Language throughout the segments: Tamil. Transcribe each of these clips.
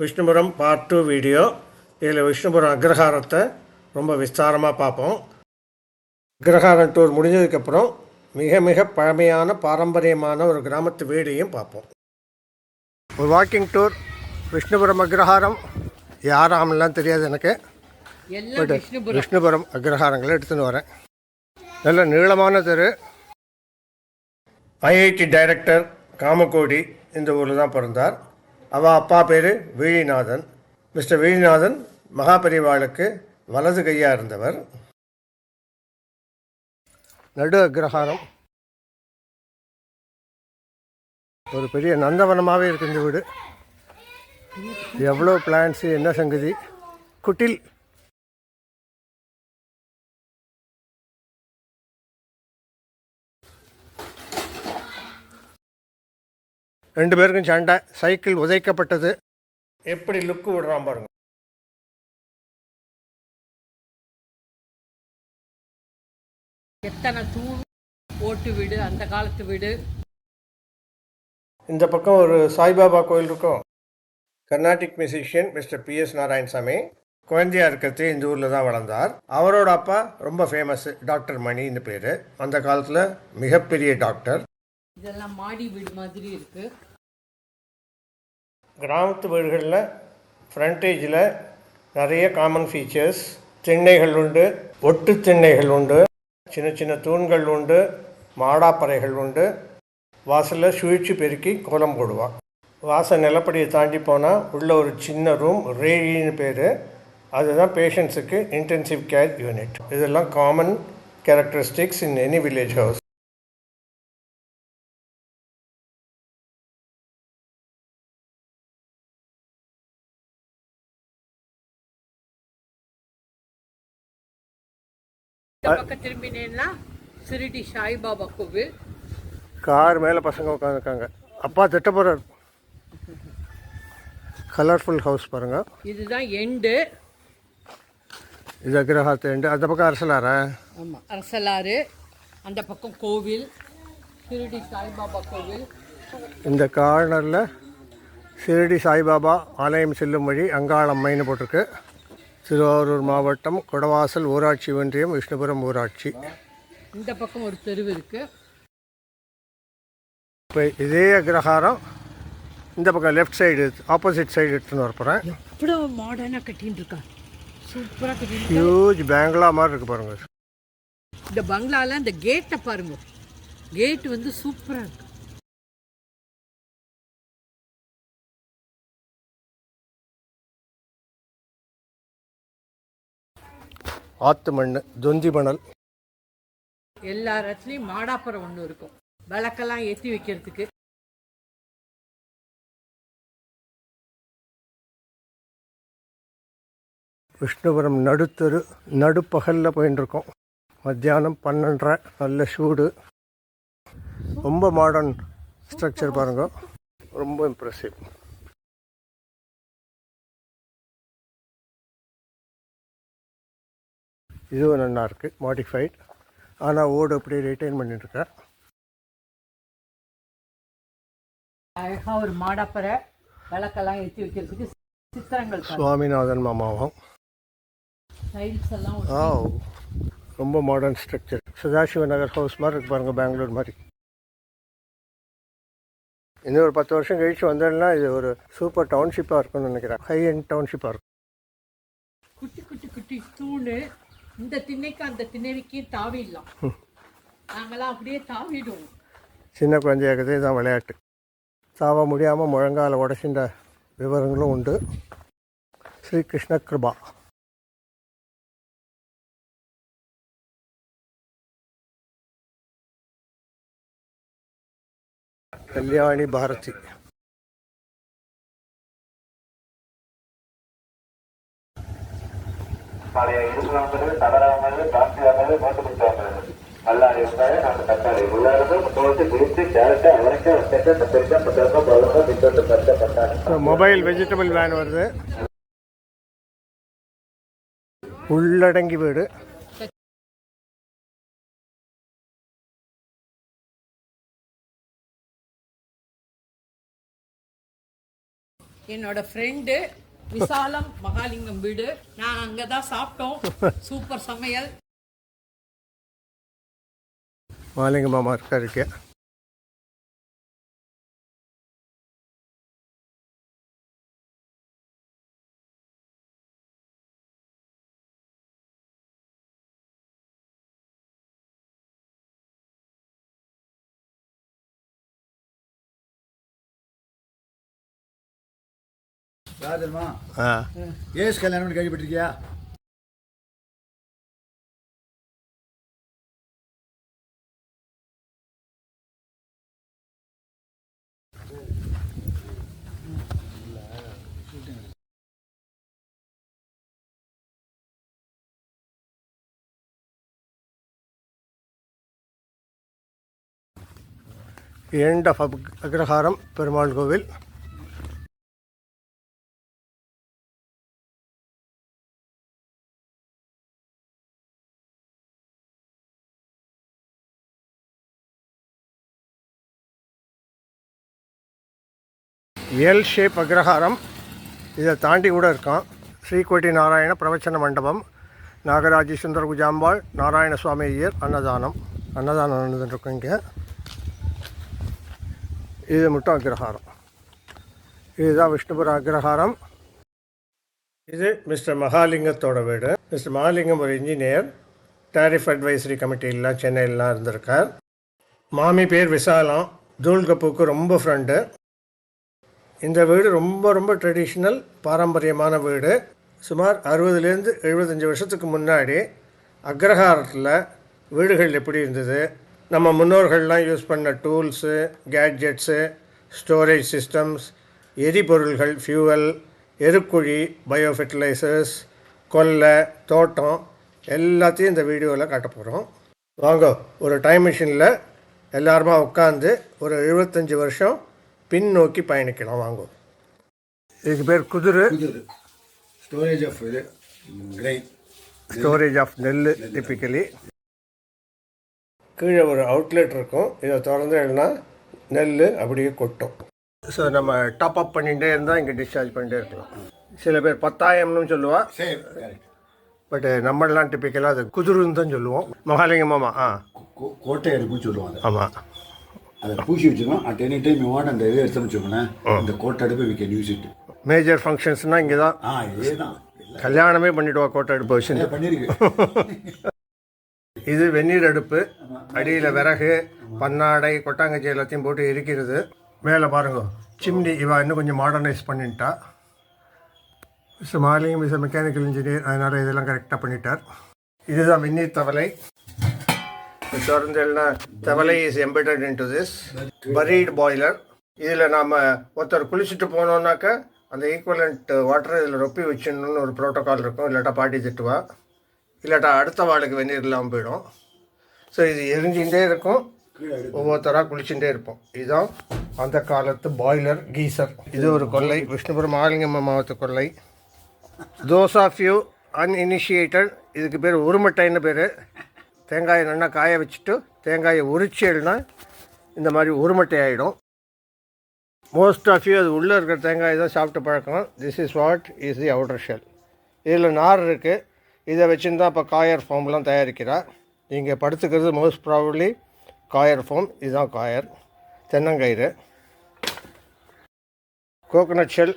விஷ்ணுபுரம் பார்ட் டூ வீடியோ இதில் விஷ்ணுபுரம் அக்ரஹாரத்தை ரொம்ப விஸ்தாரமாக பார்ப்போம். அக்ரஹாரம் டூர் முடிஞ்சதுக்கப்புறம் மிக மிக பழமையான பாரம்பரியமான ஒரு கிராமத்து வீடையும் பார்ப்போம். ஒரு வாக்கிங் டூர் விஷ்ணுபுரம் அக்ரஹாரம். யாராமெல்லாம் தெரியாது எனக்கு. பட் விஷ்ணுபுரம். அக்ரஹாரங்களை எடுத்துன்னு வரேன். நல்ல நீளமான தெரு. ஐஐடி டைரக்டர் காமகோடி இந்த ஊரில் தான் பிறந்தார். அவள் அப்பா பேர் வீழிநாதன். மிஸ்டர் வீழிநாதன் மகாபரிவாளுக்கு வலது கையாக இருந்தவர். நடு அக்ரஹாரம் ஒரு பெரிய நந்தவனமாகவே இருக்கு இந்த வீடு எவ்வளோ பிளான்ஸு என்ன சங்கதி? குட்டில் ரெண்டு பேருக்கும் சண்டை. சைக்கிள் உதைக்கப்பட்டது. எப்படி லுக்கு விடுறான் பாருங்க. எத்தனை தூண் ஓட்டு வீடு அந்த காலத்து வீடு. இந்த பக்கம் ஒரு சாய்பாபா கோயில் இருக்கும். Carnatic musician mister P S Narayanasamy. குழந்தையா இருக்கிறது இந்த ஊரில் தான் வளர்ந்தார். அவரோட அப்பா ரொம்ப ஃபேமஸ் டாக்டர் மணின்னு பேர். அந்த காலத்தில் மிகப்பெரிய டாக்டர். இதெல்லாம் மாடி வீடு மாதிரி இருக்கு. கிராமத்து வீடுகளில் ஃப்ரண்டேஜில் நிறைய காமன் ஃபீச்சர்ஸ் திண்ணைகள் உண்டு ஒட்டு திண்ணைகள் உண்டு சின்ன சின்ன தூண்கள் உண்டு மாடாப்பறைகள் உண்டு. வாசலில் சுழிச்சு பெருக்கி கோலம் போடுவான். வாசல் நிலப்படியை தாண்டி போனால் உள்ள ஒரு சின்ன ரூம் ரேழின்னு பேர். அதுதான் பேஷண்ட்ஸுக்கு இன்டென்சிவ் கேர் யூனிட் இதெல்லாம் common characteristics in any village house இந்த பக்கம் திரும்பினேன்னா சிறுடி சாய்பாபா கோவில். கார் மேலே பசங்க உட்காந்துருக்காங்க அப்பா திட்ட போகிறார் கலர்ஃபுல் ஹவுஸ் பாருங்கள் இதுதான் எண்டு இது அக்ரஹாத் எண்டு அந்த பக்கம் அரசலாரா? ஆமாம் அரசலாறு. அந்த பக்கம் கோவில். சிறுடி சாய்பாபா கோவில். இந்த கார்னரில் ஷிரடி சாய்பாபா ஆலயம் செல்லும் வழி அங்காளம்மைன்னு போட்டிருக்கு. திருவாரூர் மாவட்டம் குடவாசல் ஊராட்சி ஒன்றியம் விஷ்ணுபுரம் ஊராட்சி. இந்த பக்கம் ஒரு தெருவு இருக்கு. இப்போ இதே அக்ரஹாரம் இந்த பக்கம் லெஃப்ட் சைடு ஆப்போசிட் சைடு எடுத்துன்னு வர போகிறேன் எவ்வளோ மாடர்னாக கட்டின்னு இருக்கா சூப்பராக கட்டின்னு ஹியூஜ் பேங்களா மாதிரி இருக்கு பாருங்க. இந்த பங்களால இந்த கேட்டை பாருங்க. கேட் வந்து சூப்பராக இருக்கு. ஆத்து மண் தொந்தி மணல். எல்லா இடத்துலையும் மாடாப்புறம் ஒன்று இருக்கும். விளக்கெல்லாம் ஏற்றி வைக்கிறதுக்கு. விஷ்ணுபுரம் நடுத்தரு நடுப்பகலில் போயின்னு இருக்கோம் மத்தியானம் பன்னெண்டரை நல்ல சூடு. ரொம்ப மாடர்ன் ஸ்ட்ரக்சர் பாருங்க. ரொம்ப இம்ப்ரெசிவ் இதுவும் நல்லா இருக்குது மாடிஃபைட் ஆனால் ஓடு அப்படியே ரிட்டைன் பண்ணிட்டுருக்கேன் அழகாக ஒரு மாடாப்பறை விளக்கெல்லாம் ஏற்றி வைக்கிறதுக்கு சித்திரங்கள் சுவாமிநாதன் மாமாவும். ஆ ரொம்ப modern structure Sadashiva Nagar house மாதிரி இருக்கு பாருங்க பெங்களூர் மாதிரி. இன்னும் ஒரு பத்து வருஷம் கழிச்சு வந்தேன்னா இது ஒரு சூப்பர் டவுன்ஷிப்பாக இருக்கும்னு நினைக்கிறேன். ஹை எண்ட் டவுன்ஷிப்பாக இருக்கும். குட்டி குட்டி குட்டி தூணு இந்த திண்ணைக்கு அந்த திண்ணைக்கும் தாவிடலாம் நாங்களாம் அப்படியே தாவிடுவோம். சின்ன குழந்தையாக்கதே தான் விளையாட்டு. தாவ முடியாமல் முழங்கால உடச்சின்ற விவரங்களும் உண்டு. ஸ்ரீ கிருஷ்ண கிருபா. கல்யாணி பாரதி. தக்காளி முட்டை பீன்ஸு கேரட்டு அவரைக்காய் வெண்டைக்காய் கத்திரிக்காய் பட்டாக்காய் பழக்காய் பிக்கட்டு பச்சை பட்டாணி மொபைல் வெஜிடபிள் வேன் வருது. உள்ளடங்கி வீடு. என்னோட ஃப்ரெண்டு விசாலம் மகாலிங்கம் வீடு. நான் அங்கே தான் சாப்பிட்டோம். சூப்பர் சமையல். மாலிங்க மாமா இருக்கா இருக்கேன் ராஜர்மா ஏஸ் கல்யாணம் கேள்விப்பட்டிருக்கியா எண்ட் ஆஃப் அக்ரஹாரம் பெருமாள் கோவில். L shape agraharam. இதை தாண்டி கூட இருக்கான். ஸ்ரீகோட்டி நாராயண பிரவச்சன மண்டபம். நாகராஜி சுந்தர குஜாம்பாள் நாராயண சுவாமி ஐயர் அன்னதானம். அன்னதானம் நடந்துட்டுருக்கோம் இங்கே. இது மட்டும் அக்ரஹாரம். இதுதான் விஷ்ணுபுர அக்ரஹாரம். இது மிஸ்டர் மகாலிங்கத்தோட வீடு. மிஸ்டர் மகாலிங்கம் ஒரு இன்ஜினியர். டேரிஃப் அட்வைசரி கமிட்டிலாம் சென்னையிலலாம் இருந்திருக்கார். மாமி பேர் விசாலம். தூள் கப்புக்கு ரொம்ப ஃப்ரெண்டு இந்த வீடு ரொம்ப ரொம்ப ட்ரெடிஷ்னல் பாரம்பரியமான வீடு. சுமார் அறுபதுலேருந்து எழுபத்தஞ்சி வருஷத்துக்கு முன்னாடி அக்ரஹாரத்தில் வீடுகள் எப்படி இருந்தது? நம்ம முன்னோர்கள்லாம் யூஸ் பண்ண டூல்ஸு கேட்ஜெட்ஸு ஸ்டோரேஜ் சிஸ்டம்ஸ் எரிபொருள்கள் ஃபியூவல் எருக்குழி பயோ ஃபெர்டிலைசர்ஸ் கொல்லை தோட்டம் எல்லாத்தையும் இந்த வீடியோவில் காட்ட போகிறோம் வாங்க ஒரு டைம் மிஷினில் எல்லாருமா உட்காந்து ஒரு எழுபத்தஞ்சி வருஷம் பின்னோக்கி பயணிக்கலாம் வாங்க. இதுக்கு பேர் குதிரை. ஸ்டோரேஜ் ஆஃப் இது கிரெயின் ஸ்டோரேஜ் ஆஃப் நெல் டிப்பிக்கலி கீழே ஒரு அவுட்லெட் இருக்கும். இதை திறந்து எழுனா நெல் அப்படியே கொட்டும். ஸோ நம்ம டாப் அப் பண்ணிகிட்டே இருந்தால் இங்கே டிஸ்சார்ஜ் பண்ணிட்டே இருக்கலாம். சில பேர் பத்தாயிரம்னு சொல்லுவா. பட் நம்மளாம் டிப்பிக்கலாக அது குதிருன்னு தான் சொல்லுவோம். மகாலிங்கம் மாமா ஆ. கோட்டை அடுப்புன்னு சொல்லுவாங்க. ஆமாம் அதை பூசி வச்சுக்கோம் at any time you want அந்த இது எடுத்து வச்சுக்கோங்களேன். இந்த கோட்டை அடுப்பு we can use it major ஃபங்க்ஷன்ஸ்னால் இங்கே தான் ஆ இதே தான் கல்யாணமே பண்ணிவிடுவா கோட்டை அடுப்பு வச்சு பண்ணியிருக்கு இது வெந்நீர் அடுப்பு அடியில் விறகு பன்னாடை கொட்டாங்கச்சி எல்லாத்தையும் போட்டு எரிக்கிறது. மேலே பாருங்க சிம்னி இவா இன்னும் கொஞ்சம் மாடர்னைஸ் பண்ணிட்டா. Mister Malingam Mister mechanical engineer அதனால் இதெல்லாம் கரெக்டாக பண்ணிட்டார். இதுதான் வெந்நீர் தவளை. தொடர்ந்து தவளை is embedded in to this buried boiler இதில் நாம் ஒருத்தர் குளிச்சுட்டு போனோம்னாக்கா அந்த ஈக்குவலண்ட் வாட்டர் இதில் ரொப்பி வச்சிடணும்னு ஒரு ப்ரோட்டோகால் இருக்கும். இல்லாட்டா பாட்டி திட்டுவா. இல்லாட்டா அடுத்த வாளுக்கு வெந்நீர் இல்லாமல் போயிடும். ஸோ இது எரிஞ்சுட்டே இருக்கும். ஒவ்வொருத்தராக குளிச்சுட்டே இருப்போம். இதுதான் அந்த காலத்து பாய்லர் கீசர் இது ஒரு கொல்லை விஷ்ணுபுரம் ஆலிங்கம்ம மாவட்ட கொல்லை தோஸ் ஆஃப் யூ அன்இனிஷியேட்டட் இதுக்கு பேர் உருமட்டைன்னு பேர். தேங்காயை நல்லா காய வச்சுட்டு தேங்காயை உரிச்சேல்னா இந்த மாதிரி உருமட்டை ஆகிடும் மோஸ்ட் ஆஃப் யூ அது உள்ளே இருக்கிற தேங்காய் தான் சாப்பிட்டு பழக்கம். This is what is the outer shell இதில் நார் இருக்குது இதை வச்சுன்னு தான் இப்போ காயர் ஃபார்ம்லாம் தயாரிக்கிறா. இங்கே படுத்துக்கிறது மோஸ்ட் ப்ராபப்ளி காயர் ஃபார்ம் இதுதான் காயர். தென்னங்கயிறு. கோகனட் ஷெல்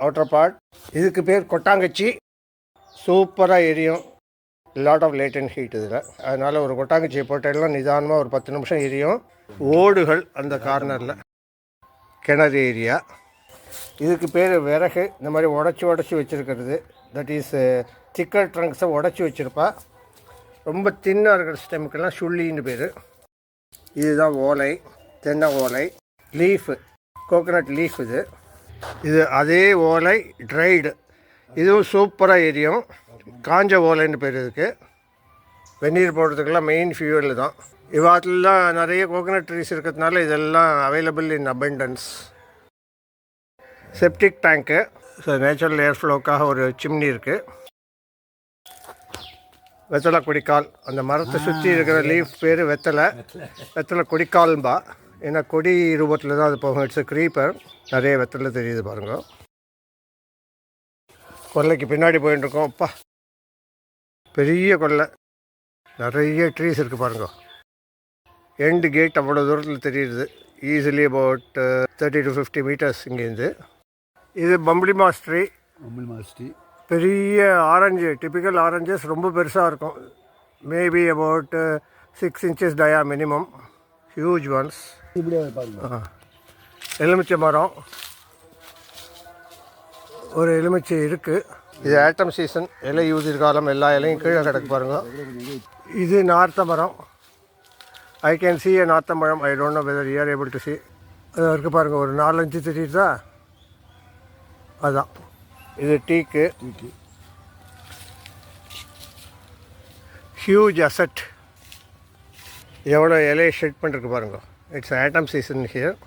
அவுட்டர் பார்ட் இதுக்கு பேர் கொட்டாங்கச்சி. சூப்பராக எரியும். Lot of light and heat இதில். அதனால் ஒரு கொட்டாங்குச்சியை போட்டெல்லாம் நிதானமாக ஒரு பத்து நிமிஷம் எரியும். ஓடுகள் அந்த கார்னரில் கிணறு ஏரியா. இதுக்கு பேர் விறகு. இந்த மாதிரி உடச்சி உடச்சி வச்சுருக்கிறது. தட் இஸ் திக்கர் uh, ட்ரங்க்ஸை உடச்சி வச்சுருப்பா. ரொம்ப தின்னாக இருக்கிற ஸ்டெமுக்கெல்லாம் சுள்ளின்னு பேர். இதுதான் ஓலை. தென்னை ஓலை. லீஃபு கோகனட் லீஃப் இது. இது அதே ஓலை ட்ரைடு இதுவும் சூப்பராக எரியும். காஞ்ச ஓலைன்னு பேர் இதுக்கு வெந்நீர் போடுறதுக்கெல்லாம் மெயின் ஃபியூவல் தான். இவாத்துலலாம் நிறைய கோகனட் ட்ரீஸ் இருக்கிறதுனால இதெல்லாம் available in abundance. Septic tank so natural air ஃப்ளோக்காக ஒரு சிம்னி இருக்குது வெத்தலை கொடிக்கால். அந்த மரத்தை சுற்றி இருக்கிற லீஃப் பேர் வெத்தலை. வெத்தலை. கொடிக்கால்பா ஏன்னா கொடி ரூபத்தில் தான் அது போகும். இட்ஸ் க்ரீப்பர் நிறைய வெத்தலை தெரியுது பாருங்க. கொல்லைக்கு பின்னாடி போயிட்டு இருக்கோம் அப்பா. பெரிய கொல்லை நிறைய ட்ரீஸ் இருக்குது பாருங்க. எண்டு கேட் அவ்வளோ தூரத்தில் தெரியுது. Easily about thirty to fifty metres இங்கேருந்து இது பம்பளி மாஸ் ட்ரீ அமல் மாஸ்டி பெரிய ஆரஞ்சு டிபிக்கல் ஆரஞ்சஸ் ரொம்ப பெருசாக இருக்கும். Maybe about six inches dia minimum huge ones எலுமிச்சை மரம். ஒரு எலுமிச்சை இருக்குது இது ஆட்டம் சீசன் இலை யூதிர் காலம் எல்லா இலையும் கீழே கிடக்கு பாருங்க. இது நார்த்த மரம் ஐ கேன் சி ஏ நார்த்த மரம் I don't know whether you're able to see அது இருக்குது பாருங்கள் ஒரு நாலஞ்சு தெரியுதா? அதுதான் இது டீக்கு. ஹியூஜ் அசட் எவ்வளோ இலையை ஷெட் பண்ணிருக்கு பாருங்க. இட்ஸ் ஆட்டம் சீசன் ஹியர்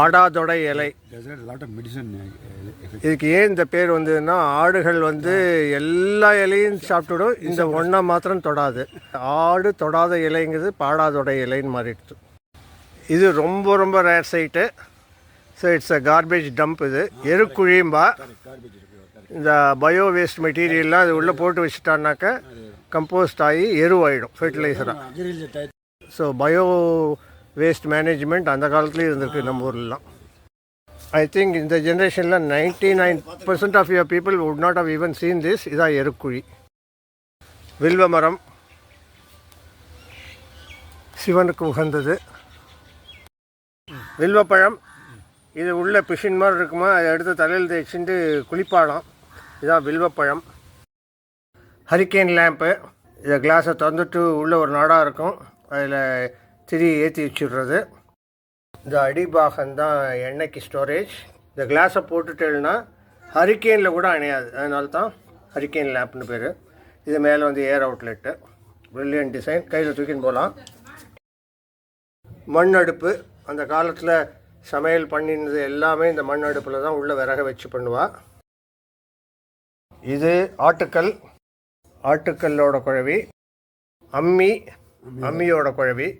ஆடாதொடை இலை. இதுக்கு ஏன் இந்த பேர் வந்ததுன்னா ஆடுகள் வந்து எல்லா இலையும் சாப்பிட்டுடும். இந்த ஒன்றை மாத்திரம் தொடாது. ஆடு தொடாத இலைங்கிறது பாடாதொடை இலைன்னு மாறிடுது இது ரொம்ப ரொம்ப rare sight so it's a garbage dump இது. எருக்குழியும்பா இந்த பயோ வேஸ்ட் மெட்டீரியல்லாம் அது உள்ளே போட்டு வச்சுட்டான்னாக்க கம்போஸ்ட் ஆகி எருவாயிடும் ஃபெர்டிலைசராக ஸோ பயோ வேஸ்ட் மேனேஜ்மெண்ட் அந்த காலத்துலேயும் இருந்திருக்கு நம்ம ஊர்லலாம். ஐ திங்க் இந்த ஜென்ரேஷனில் ninety nine percent of your people would not have even seen this இதான் எருக்குழி. வில்வ மரம். சிவனுக்கு உகந்தது. வில்வப்பழம் இது உள்ள பிஷின் மாதிரி இருக்குமா? அதை எடுத்து தலையில் தேய்ச்சிட்டு குளிப்பாலாம். இதான் வில்வப்பழம் ஹரிக்கேன் லேம்ப்பு இதை கிளாஸை திறந்துட்டு உள்ள ஒரு நாடாக இருக்கும். அதில் திரி ஏற்றி வச்சுடுறது. இந்த அடிபாகம் தான் எண்ணெய்க்கு ஸ்டோரேஜ் இந்த கிளாஸை போட்டுட்டேன்னா ஹரிக்கேனில் கூட அணையாது. அதனால தான் ஹரிக்கேன் லேம்ப்னு பேர். இது மேலே வந்து ஏர் அவுட்லெட்டு ப்ரில்லியன்ட் டிசைன் கையில் தூக்கின்னு போகலாம் மண் அடுப்பு அந்த காலத்தில் சமையல் பண்ணினது எல்லாமே இந்த மண் அடுப்பில் தான் உள்ள விறக வச்சு பண்ணுவா. இது ஆட்டுக்கல். ஆட்டுக்கல்லோட குழவி. அம்மி. அம்மியோட குழவி.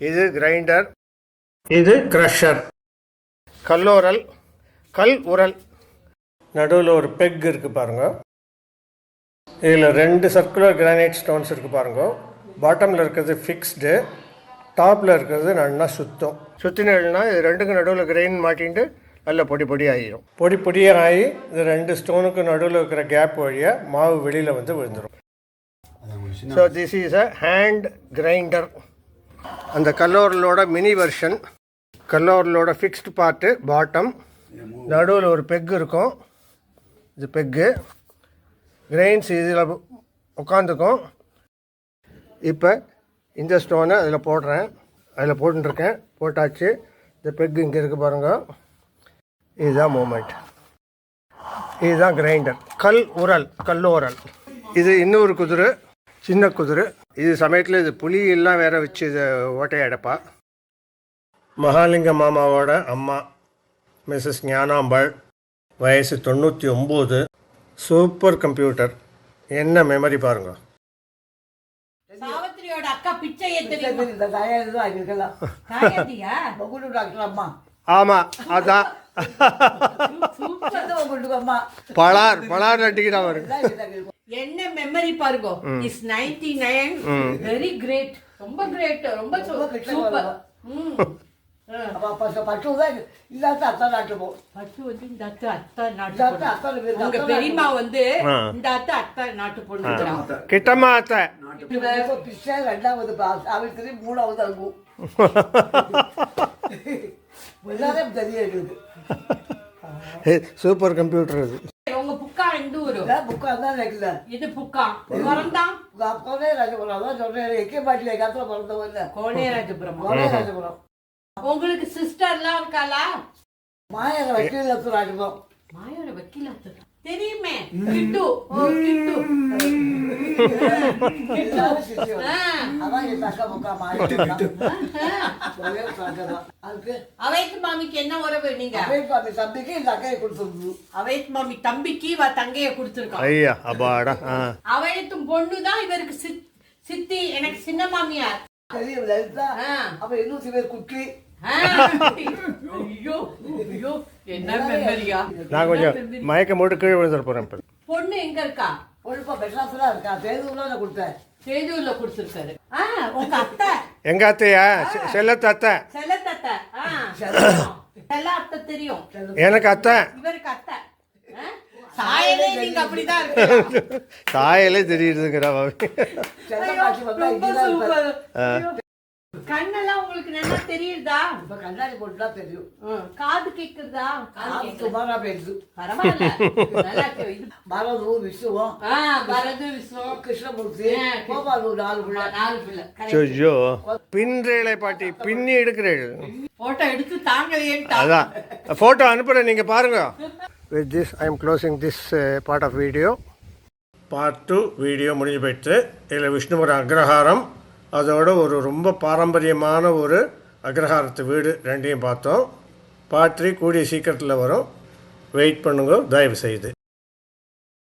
இது கிரைண்டர் இது க்ரஷர் கல்லோரல். கல் உரல். நடுவில் ஒரு பெக் இருக்குது பாருங்க. இதில் ரெண்டு சர்க்குலர் கிரானைட் ஸ்டோன்ஸ் இருக்குது பாருங்க. பாட்டமில் இருக்கிறது ஃபிக்ஸ்டு டாப்பில் இருக்கிறது நல்லா சுத்தம். சுத்தினா இது ரெண்டுக்கும் நடுவில் கிரைன் மாட்டிட்டு நல்ல பொடி பொடி ஆகிடும் பொடி பொடியாக ஆகி இது ரெண்டு ஸ்டோனுக்கு நடுவில் இருக்கிற கேப் வழியாக மாவு வெளியில் வந்து விழுந்துடும் so this is a hand grinder அந்த கல்லோரலோட மினி வெர்ஷன் கல்லோரலோட ஃபிக்ஸ்டு பார்ட்டு பாட்டம் நடுவில் ஒரு பெக் இருக்கும். இது பெக்கு கிரெயின்ஸ் இதில் உட்காந்துக்கும் இப்போ இந்த ஸ்டோனை அதில் போடுறேன். அதில் போட்டுருக்கேன். போட்டாச்சு. இந்த பெக்கு இங்கே இருக்குது பாருங்கள் இதுதான் மூமெண்ட் இதுதான் கிரைண்டர் கல் உரல் கல்லோரல். இது இன்னொரு குதிரை சின்ன குதிரை. இது சமயத்தில் இது புளி எல்லாம் வேற வச்சு இதை ஓட்டையை அடைப்பா. மகாலிங்க மாமாவோட அம்மா மிஸ்ஸஸ் ஞானாம்பாள் வயசு தொண்ணூற்றி ஒம்பது சூப்பர் கம்ப்யூட்டர். என்ன மெமரி பாருங்க. சாவித்திரியோட அக்கா பிச்சை அதான். பலார் பலார் நட்டிக்கிட்டா இருக்கும். என்ன மெமரி பாருங்க. Is ninety nine very great ரொம்ப கிரேட் ரொம்ப சூப்பர் வரும். அப்ப அப்ப பட்டு தான் இல்லாத அத்தா நாட்டு போ. பட்டு வந்து இந்த அத்தை அத்தா நாட்டு பொண்ணு. இந்த அத்தை அத்தா நாட்டு பொண்ணு கிட்டம்மா அத்தை. பிச்சை ரெண்டாவது சாவித்திரி மூணாவது அங்கும் எல்லாரும் சூப்பர் கம்ப்யூட்டர் இது எந்த ஊரு புக்கா தான் நினைக்கல இது புக்கா பிறந்தான் உங்க அப்பாவே ராஜபுரம் அதான் சொல்றேன் எக்கே பாட்டில காத்துல பிறந்தவங்க கோனேராஜபுரம் கோலே ராஜபுரம் உங்களுக்கு சிஸ்டர்லாம் இருக்காளா மாயக வக்கீல் ராஜபுரம் மாயோட வக்கீலா தெரியுமே கிட்டு ஓ கிட்டு அவைத் மாமிக்கு என்ன உறவு நீங்க? அவைப்பாமி தம்பிக்கு இந்த அக்கையை கொடுத்துருந்தது அவைத் மாமி தம்பிக்கு இவ தங்கைய கொடுத்துருக்கா. ஐயா அப்பாடா ஆ. அவையத்தும் பொண்ணு தான் இவருக்கு சித்- சித்தி எனக்கு சின்ன மாமியார். அப்ப இன்னூத்தி பேர் குட்டி ஆ. ஐயோ ஐயோ என்ன மெமரியா? நான் கொஞ்சம் மயக்கம் போட்டு கீழே விழுந்துட போகிறேன் இப்போ. எங்க இருக்கா? ஒழுப்பா மெட்ராஸ்ல இருக்கா? தேதூர்ல நான் கொடுத்தேன் சேதூர்ல கொடுத்துருக்காரு. ஆ உங்க அத்தை. எங்க அத்தையா? செ- செல்லத்து அத்தை. செல்லத்தத்தை ஆ. செல்ல அத்தை தெரியும். எனக்கு அத்தை. இவருக்கு அத்தை? சாயலே நீங்க அப்படிதான் இருக்கீங்க தாயிலே தெரியுதுங்கிறா பாவி கண்ணெல்லாம் உங்களுக்கு நல்லா தெரியுதா? இப்ப கண்ணாடி போட்டுட்டா தெரியும். காது கேக்குறதா? காது சுமாரா பேசுது. பரவாயில்ல. பரது விசுவம் பரது விஸ்வம் கிருஷ்ணமூர்த்தி. கோபாலு நாலு பிள்ளை. நாலு பிள்ளை. பின்றேளை பாட்டி பின்னி எடுக்கிறேள். போட்டோ எடுத்து தாங்கலையேன்ட்டா. அதான். ஃபோட்டோ அனுப்புகிறேன் நீங்கள் பாருங்க. With this I am closing this part of video part two video முடிஞ்சு போயிடுச்சு. இதில் விஷ்ணுவர் அக்ரஹாரம். அதோட ஒரு ரொம்ப பாரம்பரியமான ஒரு அக்ரஹாரத்து வீடு ரெண்டையும் பார்த்தோம். பார்ட் த்ரீ கூடிய சீக்கிரத்தில் வரும். வெயிட் பண்ணுங்க தயவு செய்து.